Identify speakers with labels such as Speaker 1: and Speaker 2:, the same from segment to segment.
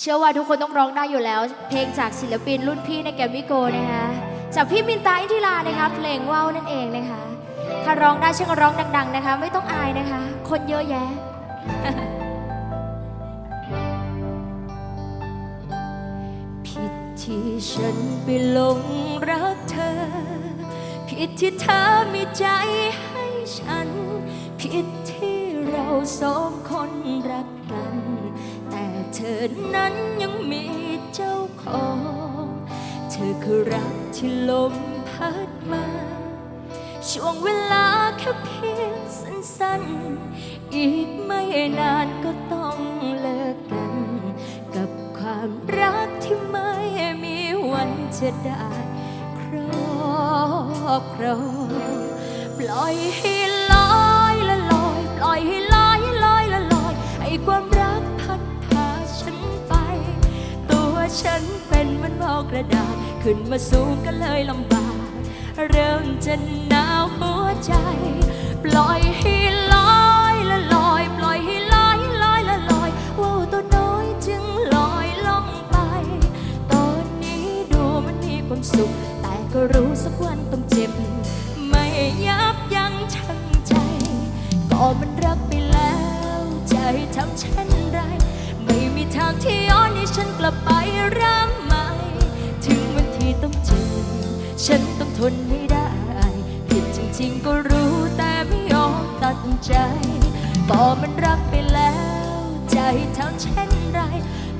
Speaker 1: เชื่อว่าทุกคนต้องร้องได้อยู่แล้ว เพลงจากศิลปินรุ่นพี่ในแกมมิโกนะคะจากพี่มินตาอินทิรานะคะเพลงว่าวนั่นเองนะคะ ถ้าร้องได้เช่วยกันร้องดัง ๆ นะคะ ไม่ต้องอายนะคะ คนเยอะแยะผิดที่ฉันไปหลงรักเธอ ผิดที่เธอมีใจให้ฉัน ผิดที่เราสองคนรักกัน แต่ เธอนั้นยังมีเจ้าของ เธอคือรักที่ลมพัดมา ช่วงเวลาแค่เพียงสั้นๆ อีกไม่นานก็ต้องเลิกกัน กับความรักที่ไม่มีวันจะได้ครอบครองปล่อยให้ลอยละลอย ปล่อยให้ลอยลอยละลอยให้ความ ฉันเป็นเหมันหมอกกระดาษ ขึ้นมาสูงก็เลยลำบาก เริ่มจะหนาวหัวใจ ปล่อยให้ลอยละลอย ปล่อยให้ลอยลอยละลอยว่าวตัวน้อยจึงลอยล่องไป ตอนนี้ดูมันมีความสุข แต่ก็รู้สักวันต้องเจ็บ ไม่ยับยั้งชั่งใจ ก็มันรักไปแล้ว ใจทำเช่นไร ไม่มีทางที่ย้อนให้ฉันกลับ ริ่มใหม่ ถึงวันที่ต้องเจอ ฉันต้องทนให้ได้ ผิดจริงๆก็รู้แต่ไม่ยอมตัดใจก็มันรักไปแล้ว ใจทำเช่นไร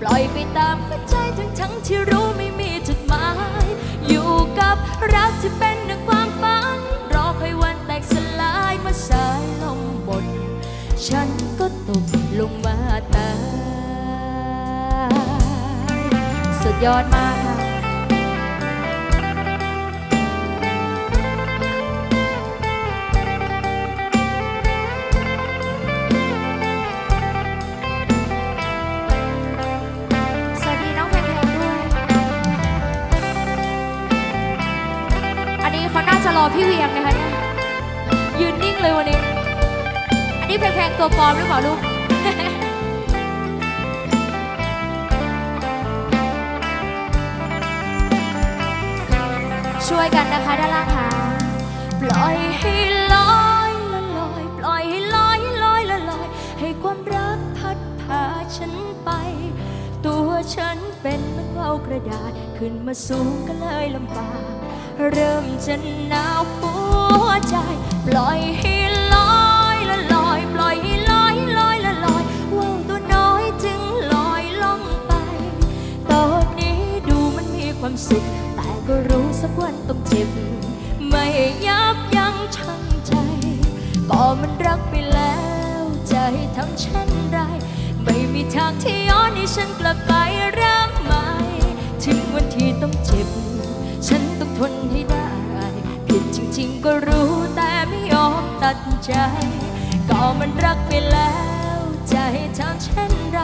Speaker 1: ปล่อยไปตามหัวใจทั้งทั้งที่รู้ไม่มีจุดหมาย อยู่กับรักที่เป็นดังความฝัน รอคอยวันแตกสลายเมื่อสายลมบนฉันก็ตกลงมาตาย ยอดมากค่ะ สวัสดีน้องแพงๆด้วย อันนี้เขาน่าจะรอพี่เวียงนะคะเนี่ย ยืนนิ่งเลยวันนี้ อันนี้แพงๆตัวปลอมหรือเปล่าลูก ช่วยกันนะคะด้านล่างค่ะ ปล่อยให้ลอยละลอย ปล่อยให้ลอยลอยละลอย ให้ความรักพัดพาฉันไป ตัวฉันเป็นเหมันว่าวกระดาษ ขึ้นมาสูงก็เลยลำบาก เริ่มจะหนาวหัวใจ ปล่อยให้ลอยละลอย ปล่อยให้ลอยลอยละลอย ว่าวตัวน้อยจึงลอยล่องไป ตอนนี้ดูมันมีความสุข ก็รู้สักวันต้องเจ็บ ไม่ยับยั้งชั่งใจ ก็มันรักไปแล้วใจทำเช่นไร ไม่มีทางที่ย้อนให้ฉันกลับไปเริ่มใหม่ถึงวันที่ต้องเจ็บ ฉันต้องทนให้ได้ ผิดจริง ๆ ก็รู้แต่ไม่ยอมตัดใจ ก็มันรักไปแล้วใจทำเช่นไร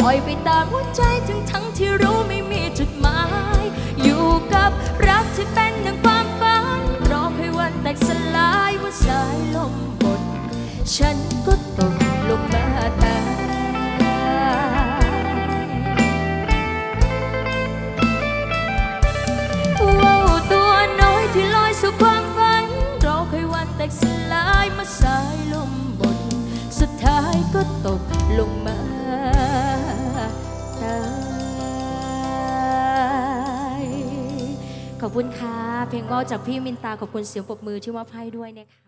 Speaker 1: ปล่อยไปตามหัวใจทั้งทั้งที่รู้ไม่มีจุดหมาย อยู่กับรักที่เป็นดังความฝันรอให้วันแตกสลายว่าสายลมบน ฉันก็ตกลงมาตายว่าวตัวน้อยที่ลอยสู่ความฝันรอให้วันแตกสลายมาสายลมบน สุดท้ายก็ตกลงมา ขอบคุณค่ะ เพลงว่าวจากพี่มินตาขอบคุณเสียงปรบมือที่มอบให้ด้วยนะคะ